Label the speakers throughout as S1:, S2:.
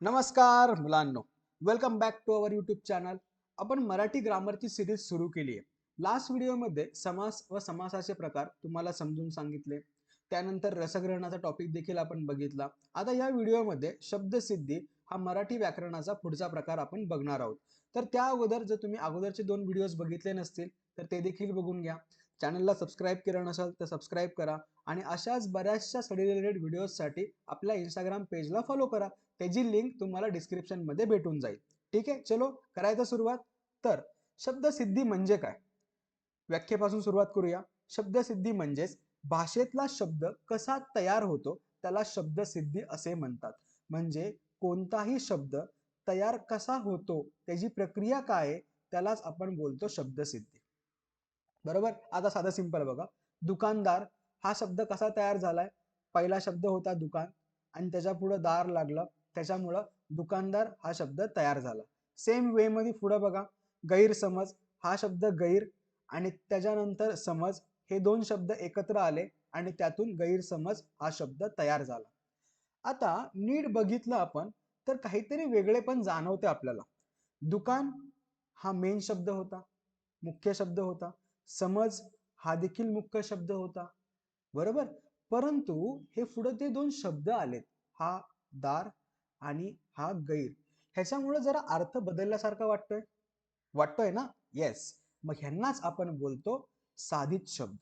S1: नमस्कार मुलांनो. Welcome back to our YouTube channel आपण मराठी ग्रामरची सिरीज सुरू केली आहे. लास्ट व्हिडिओमध्ये समास व समासाचे प्रकार तुम्हाला समजून सांगितले. त्यानंतर रसग्रहणाचा टॉपिक देखील आपण बघितला. आता या व्हिडिओमध्ये शब्दसिद्धी हा मराठी व्याकरणाचा पुढचा प्रकार आपण बघणार आहोत. तर त्या अगोदर जर तुम्ही अगोदरचे दोन व्हिडिओज बघितले नसतील तर ते देखील बघून घ्या. चॅनलला सबस्क्राईब केलं नसेल तर सबस्क्राईब करा आणि अशाच बऱ्याचशा स्टडी रिलेटेड व्हिडिओजसाठी आपल्या इंस्टाग्राम पेजला फॉलो करा. त्याची लिंक तुम्हाला डिस्क्रिप्शनमध्ये भेटून जाईल. ठीक आहे? चलो करायचं सुरुवात. तर शब्दसिद्धी म्हणजे काय? व्याख्येपासून सुरुवात करूया. शब्दसिद्धी म्हणजेच भाषेतला शब्द कसा तयार होतो त्याला शब्दसिद्धी असे म्हणतात. म्हणजे कोणताही शब्द तयार कसा होतो त्याची प्रक्रिया काय आहे त्यालाच आपण बोलतो शब्दसिद्धी. बरोबर? आता साधं सिंपल बघा. दुकानदार हा शब्द कसा तयार झालाय? पहिला शब्द होता दुकान आणि त्याच्या पुढे दार लागलं. त्याच्यामुळं दुकानदार हा शब्द तयार झाला. सेम वे मध्ये पुढे बघा. गैरसमज हा शब्द गैर आणि त्याच्यानंतर समज हे दोन शब्द एकत्र आले आणि त्यातून गैरसमज हा शब्द तयार झाला. आता नीट बघितलं आपण तर काहीतरी वेगळे पण जाणवते आपल्याला. दुकान हा मेन शब्द होता. मुख्य शब्द होता. समज हा देखील मुख्य शब्द होता. बरोबर? परंतु हे पुढे ते दोन शब्द आलेत. हा दार आणि हा गैर. ह्याच्यामुळे जरा अर्थ बदलल्यासारखा वाटतोय. वाटतोय ना? येस मग ह्यांनाच आपण बोलतो साधित शब्द.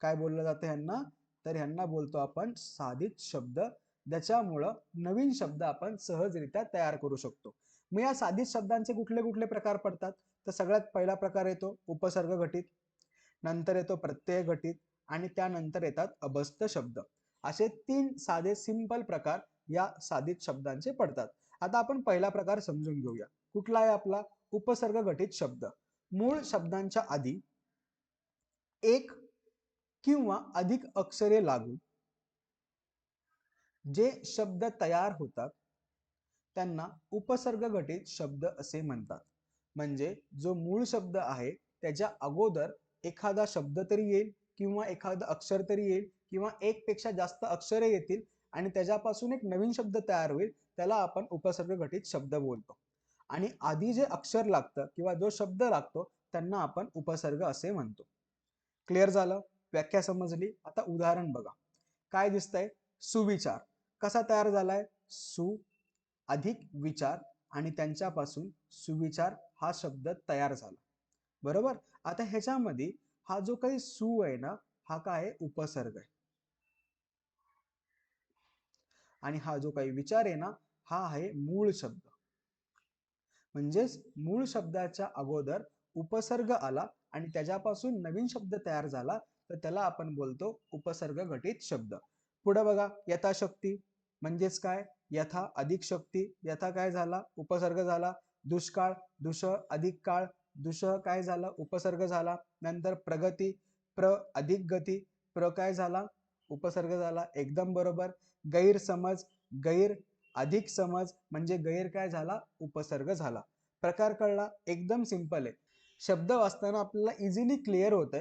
S1: काय बोललं जातं ह्यांना? तर ह्यांना बोलतो आपण साधित शब्द. ज्याच्यामुळं नवीन शब्द आपण सहजरित्या तयार करू शकतो. मग या साधित शब्दांचे कुठले कुठले प्रकार पडतात? तर सगळ्यात पहिला प्रकार येतो उपसर्ग घटित नंतर येतो प्रत्यय घटित आणि त्यानंतर येतात अबस्त शब्द. असे तीन साधे सिंपल प्रकार या साधित शब्दांचे पडतात. आता आपण पहिला प्रकार समजून घेऊया. कुठला आहे आपला? उपसर्ग घटित शब्द. मूळ शब्दांच्या आधी एक किंवा अधिक अक्षरे लागून जे शब्द तयार होतात त्यांना उपसर्ग घटित शब्द असे म्हणतात. म्हणजे जो मूळ शब्द आहे त्याच्या अगोदर एखादा शब्द तरी येईल किंवा एखादं अक्षर तरी येईल किंवा एकपेक्षा जास्त अक्षरे येतील आणि त्याच्यापासून एक नवीन शब्द तयार होईल त्याला आपण उपसर्ग घटित शब्द बोलतो. आणि आधी जे अक्षर लागतं किंवा जो शब्द लागतो त्यांना आपण उपसर्ग असे म्हणतो. क्लिअर झालं? व्याख्या समजली? आता उदाहरण बघा. काय दिसतंय? सुविचार. कसा तयार झालाय? सु अधिक विचार आणि त्यांच्यापासून सुविचार हा शब्द तयार झाला. बरोबर? आता ह्याच्यामध्ये हा जो काही सु आहे ना हा काय उपसर्ग आहे. आणि हा जो काही विचार आहे ना हा आहे मूळ शब्द. म्हणजेच मूळ शब्दाच्या अगोदर उपसर्ग आला आणि त्याच्यापासून नवीन शब्द तयार झाला तर त्याला आपण बोलतो उपसर्ग घटित शब्द. पुढे बघा यथाशक्ती. म्हणजेच काय? यथा अधिक शक्ती यथा काय झाला? उपसर्ग झाला. दुष्काळ दुष अधिक काळ दुष काय झाला? उपसर्ग झाला. नंतर प्रगती प्र अधिक गती प्र काय झाला? उपसर्ग झाला. एकदम बरोबर. गैरसमज गैर अधिक समज म्हणजे गैर काय झाला? उपसर्ग झाला. प्रकार कळला. एकदम सिंपल आहे. शब्द वाचताना आपल्याला इझिली क्लिअर होत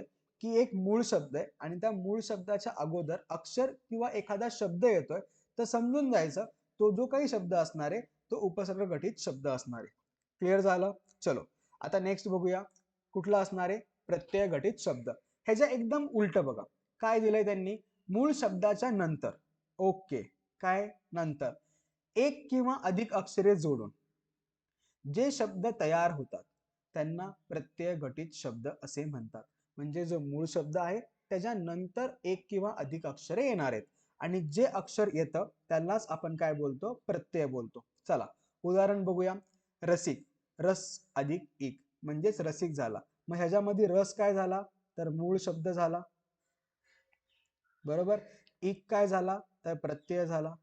S1: की एक मूळ शब्द आहे आणि त्या मूळ शब्दाच्या अगोदर अक्षर किंवा एखादा शब्द येतोय तर समजून जायचं. तो जो काही शब्द असणार आहे तो उपसर्ग घटित शब्द असणार आहे. क्लिअर झालं? चलो. आता नेक्स्ट बघूया. कुठला असणार आहे? प्रत्यय घटित शब्द. ह्याच्या एकदम उलट बघा. काय दिलंय त्यांनी? मूळ शब्दाच्या नंतर. ओके काय? नंतर. एक किंवा अधिक अक्षरे जोडून. जे शब्द तयार होतात त्यांना प्रत्यय घटित शब्द असे म्हणतात. म्हणजे जो मूळ शब्द आहे त्याच्या नंतर एक किंवा अधिक अक्षरे येणार आहेत. आणि जे अक्षर येतं त्यालाच आपण काय बोलतो? प्रत्यय बोलतो. चला उदाहरण बघूया. रसिक रस अधिक एक. म्हणजेच रसिक झाला. मग ह्याच्यामध्ये रस काय झाला? तर मूळ शब्द झाला. बरोबर? एक काय झाला? तर प्रत्यय झाला.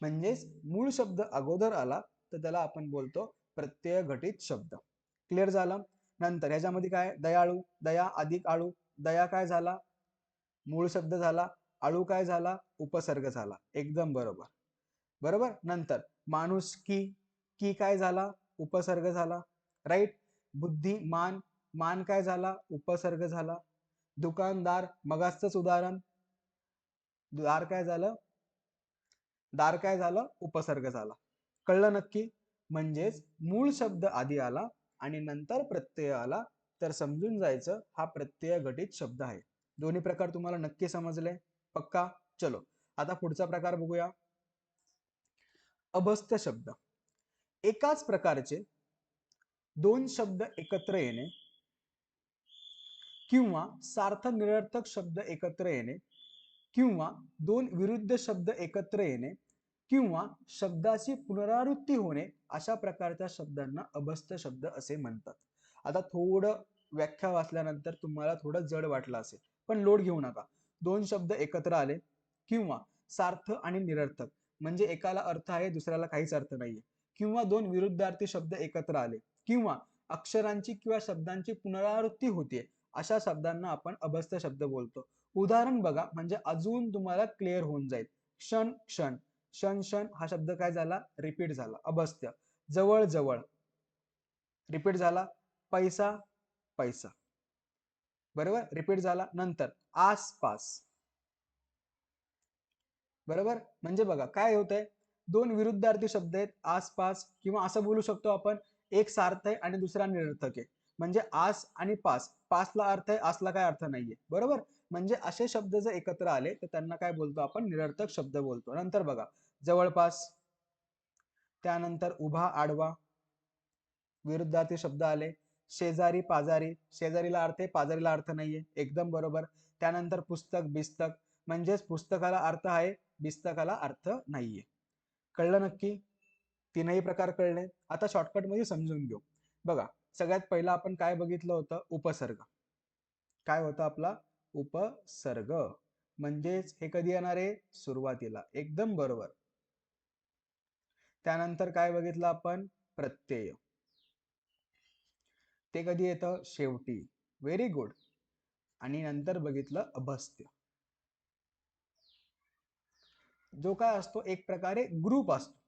S1: म्हणजेच मूळ शब्द अगोदर आला तर त्याला आपण बोलतो प्रत्यय घटित शब्द. क्लिअर झाला? नंतर ह्याच्यामध्ये काय? दयाळू दया अधिक आळू. दया काय झाला? मूळ शब्द झाला. अळू काय झाला? उपसर्ग झाला. एकदम बरोबर. बरोबर? नंतर माणूस की की काय झाला? उपसर्ग झाला. राईट बुद्धी मान मान काय झाला? उपसर्ग झाला. दुकानदार मगाचच उदाहरण. दार काय झालं? दार काय झालं? उपसर्ग झाला. कळलं नक्की? म्हणजेच मूळ शब्द आधी आला आणि नंतर प्रत्यय आला. तर समजून जायचं हा प्रत्यय घटित शब्द आहे. दोन्ही प्रकार तुम्हाला नक्की समजले. पक्का? चलो. आता पुढचा प्रकार बघूया. अभस्त शब्द. एकाच प्रकारचे दोन शब्द एकत्र येणे किंवा सार्थ निरर्थक शब्द एकत्र येणे किंवा दोन विरुद्ध शब्द एकत्र येणे किंवा शब्दाची पुनरावृत्ती होणे अशा प्रकारच्या शब्दांना अभस्त शब्द असे म्हणतात. आता थोडं व्याख्या वाचल्यानंतर तुम्हाला थोडं जड वाटलं असेल पण लोड घेऊ नका. दोन शब्द एकत्र आले किंवा सार्थ आणि निरर्थक. म्हणजे एकाला अर्थ आहे दुसऱ्याला काहीच अर्थ नाहीये. किंवा दोन विरुद्धार्थी शब्द एकत्र आले किंवा अक्षरांची किंवा शब्दांची पुनरावृत्ती होते अशा शब्दांना आपण अभस्त शब्द बोलतो. उदाहरण बघा म्हणजे अजून तुम्हाला क्लिअर होऊन जाईल. क्षण क्षण. क्षण क्षण हा शब्द काय झाला? रिपीट झाला. अभस्त्य जवळ जवळ. रिपीट झाला. पैसा पैसा. बरोबर? रिपीट झाला नंतर. आसपास. बरोबर? म्हणजे बघा काय होत आहे दोन विरुद्धार्थी शब्द आहेत आसपास किंवा असं बोलू शकतो आपण एक सार्थ आहे आणि दुसरा निरर्थक आहे. म्हणजे आस आणि पास. पासला अर्थ आहे आसला काय अर्थ नाहीये. बरोबर? म्हणजे असे शब्द जर एकत्र आले तर त्यांना काय बोलतो आपण? निरर्थक शब्द बोलतो. नंतर बघा. जवळपास. त्यानंतर उभा आडवा. विरुद्धार्थी शब्द आले. शेजारी पाजारी शेजारीला अर्थ आहे पाजारीला अर्थ नाहीये. एकदम बरोबर. त्यानंतर पुस्तक बिस्तक. म्हणजेच पुस्तकाला अर्थ आहे बिस्तकाला अर्थ नाहीये. कळलं नक्की? तीनही प्रकार कळले. आता शॉर्टकटमध्ये समजून घेऊ. बघा सगळ्यात पहिला आपण काय बघितलं होतं? उपसर्ग. काय होतं आपला? उपसर्ग. म्हणजेच हे कधी येणार आहे? सुरुवातीला. एकदम बरोबर. त्यानंतर काय बघितलं आपण? प्रत्यय. ते कधी येतं? शेवटी. व्हेरी गुड आणि नंतर बघितलं अभस्त्य. जो काय असतो एक प्रकारे ग्रुप असतो.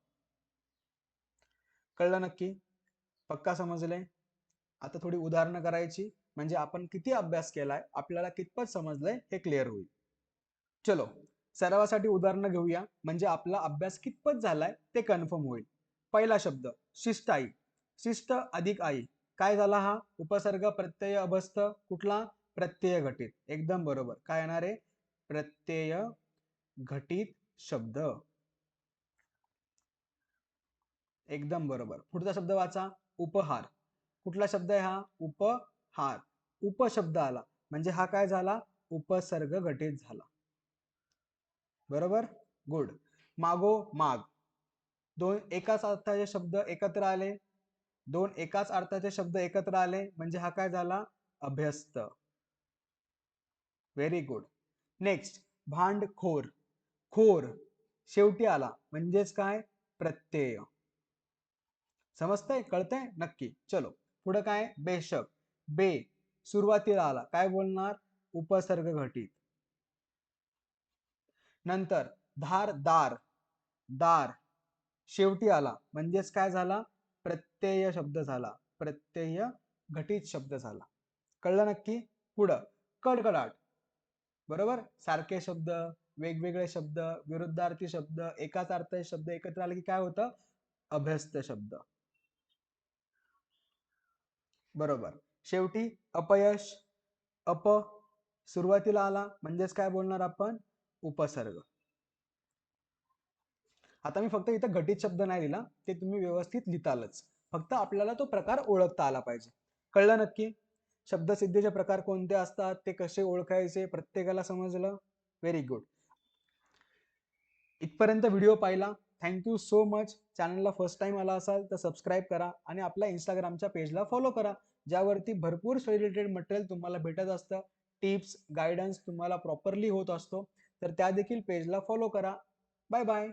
S1: कळलं नक्की? पक्का समजलंय? आता थोडी उदाहरणं करायची. म्हणजे आपण किती अभ्यास केलाय आपल्याला कितपत समजलंय हे क्लिअर होईल. चलो सरावासाठी उदाहरणं घेऊया. म्हणजे आपला अभ्यास कितपत झालाय ते कन्फर्म होईल. पहिला शब्द शिष्ट आई. शिष्ट अधिक आई. काय झाला हा? उपसर्ग प्रत्यय अभस्त कुठला? प्रत्यय घटित. एकदम बरोबर. काय येणार आहे? प्रत्यय घटित शब्द. एकदम बरोबर. पुढचा शब्द वाचा. उपहार. कुठला शब्द आहे हा? उपहार. उपशब्द आला. म्हणजे हा काय झाला? उपसर्ग घटित झाला. बरोबर? गुड. मागो माग दोन एकाच अर्थाचे शब्द एकत्र आले. दोन एकाच अर्थाचे शब्द एकत्र आले म्हणजे हा काय झाला? अभ्यस्त. व्हेरी गुड नेक्स्ट भांडखोर. खोर. शेवटी आला. म्हणजेच काय? प्रत्यय. समजतंय? कळतंय? नक्की. चलो. पुढं काय? बेशक. बे. सुरुवातीला आला. काय बोलणार? उपसर्ग घटित. नंतर धार दार. दार. शेवटी आला. म्हणजेच काय झाला? प्रत्यय शब्द झाला. प्रत्यय घटित शब्द झाला. कळलं नक्की? पुढं. कडकडाट. बरोबर? सारखे शब्द वेगवेगळे शब्द विरुद्धार्थी शब्द एकाच अर्थ शब्द एकत्र आले की काय होतं? अभ्यस्त शब्द. बरोबर. शेवटी अपयश अप सुरुवातीला आला. म्हणजेच काय बोलणार आपण? उपसर्ग. आता मी फक्त इथं घटित शब्द नाही लिहिला ते तुम्ही व्यवस्थित लिहितालच. फक्त आपल्याला तो प्रकार ओळखता आला पाहिजे. कळलं नक्की? शब्दसिद्धीचे प्रकार कोणते असतात? ते कसे ओळखायचे? प्रत्येकाला समजलं? व्हेरी गुड इथपर्यंत व्हिडिओ पाहिला. थँक्यू सो मच चॅनलला फर्स्ट टाइम आला असाल तर सबस्क्राईब करा आणि आपल्या इंस्टाग्रामच्या पेजला फॉलो करा. ज्यावरती भरपूर रिलेटेड मटेरियल तुम्हाला भेटत असतं. टिप्स गायडन्स तुम्हाला प्रॉपरली होत असतो. तर त्या देखील पेजला फॉलो करा. Bye bye